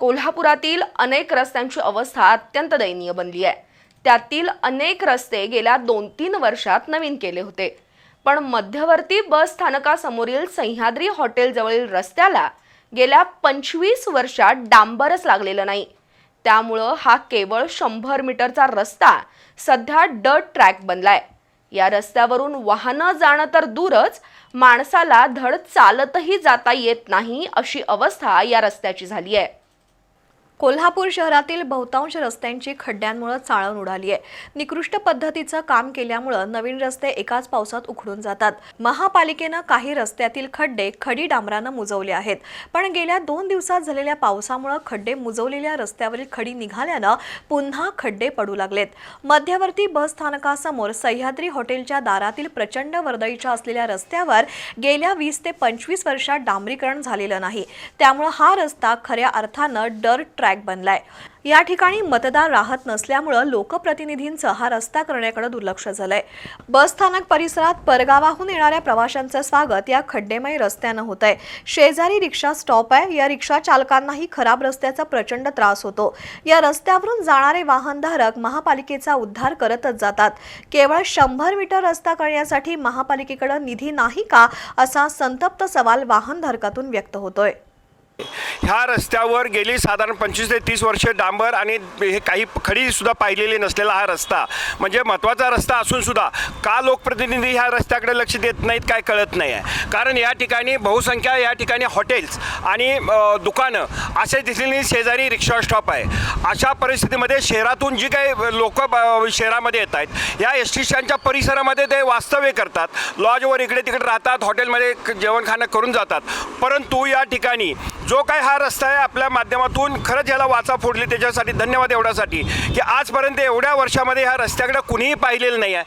कोल्हापुरातील अनेक रस्त्यांची अवस्था अत्यंत दयनीय बनली आहे. त्यातील अनेक रस्ते गेल्या दोन तीन वर्षात नवीन केले होते. पण मध्यवर्ती बस स्थानकासमोरील सह्याद्री हॉटेलजवळील रस्त्याला गेल्या पंचवीस वर्षात डांबरच लागलेलं नाही. त्यामुळं हा केवळ शंभर मीटरचा रस्ता सध्या डट ट्रॅक बनलाय. या रस्त्यावरून वाहनं जाणं तर दूरच माणसाला धड चालतही जाता येत नाही अशी अवस्था या रस्त्याची झाली आहे. कोल्हापूर शहरातील बहुतांश रस्त्यांची खड्ड्यांमुळे चाळण उडाली आहे. निकृष्ट पद्धतीचं काम केल्यामुळं नवीन रस्ते एकाच पावसात उखडून जातात. महापालिकेनं काही रस्त्यातील खड्डे खडी डांबरानं मुजवले आहेत. पण गेल्या दोन दिवसात झालेल्या पावसामुळं खड्डे मुजवलेल्या रस्त्यावरील खडी निघाल्यानं पुन्हा खड्डे पडू लागलेत. मध्यवर्ती बस स्थानकासमोर सह्याद्री हॉटेलच्या दारातील प्रचंड वर्दळीच्या असलेल्या रस्त्यावर गेल्या वीस ते पंचवीस वर्षात डांबरीकरण झालेलं नाही. त्यामुळं हा रस्ता खऱ्या अर्थानं डर ट्रॅक बनलाय. या ठिकाणी मतदार राहत नसल्यामुळं लोकप्रतिनिधींचं हा रस्ता करण्याकडे दुर्लक्ष झालंय. बस स्थानक परिसरात परगावाहून येणाऱ्या प्रवाशांचं स्वागत या खड्डेमय रस्त्यानं होत आहे शेजारी रिक्षा स्टॉप आहे. या रिक्षा चालकांनाही खराब रस्त्याचा प्रचंड त्रास होतो. या रस्त्यावरून जाणारे वाहनधारक महापालिकेचा उद्धार करतच जातात. केवळ शंभर मीटर रस्ता करण्यासाठी महापालिकेकडे निधी नाही का असा संतप्त सवाल वाहनधारकातून व्यक्त होतोय. ह्या रस्त्यावर गेली साधारण पंचवीस ते तीस वर्षे डांबर आणि हे काही खडीसुद्धा पाहिलेली नसलेला हा रस्ता. म्हणजे महत्त्वाचा रस्ता असूनसुद्धा का लोकप्रतिनिधी ह्या रस्त्याकडे लक्ष देत नाहीत काय कळत नाही आहे. कारण या ठिकाणी बहुसंख्या या ठिकाणी हॉटेल्स आणि दुकानं असे तिथली शेजारी रिक्षा स्टॉप आहे. अशा परिस्थितीमध्ये शहरातून जी काही लोक शहरामध्ये येत आहेत या एस टी स्टँडच्या परिसरामध्ये ते वास्तव्य करतात. लॉजवर इकडे तिकडे राहतात हॉटेलमध्ये क- जेवण खाणं करून जातात. परंतु या ठिकाणी जो काय हा रस्ता आहे आपल्या माध्यमातून खरंच याला वाचा फोडली. त्याच्यासाठी धन्यवाद एवढ्यासाठी की आजपर्यंत एवढ्या वर्षामध्ये ह्या रस्त्याकडे कुणीही पाहिलेलं नाही आहे.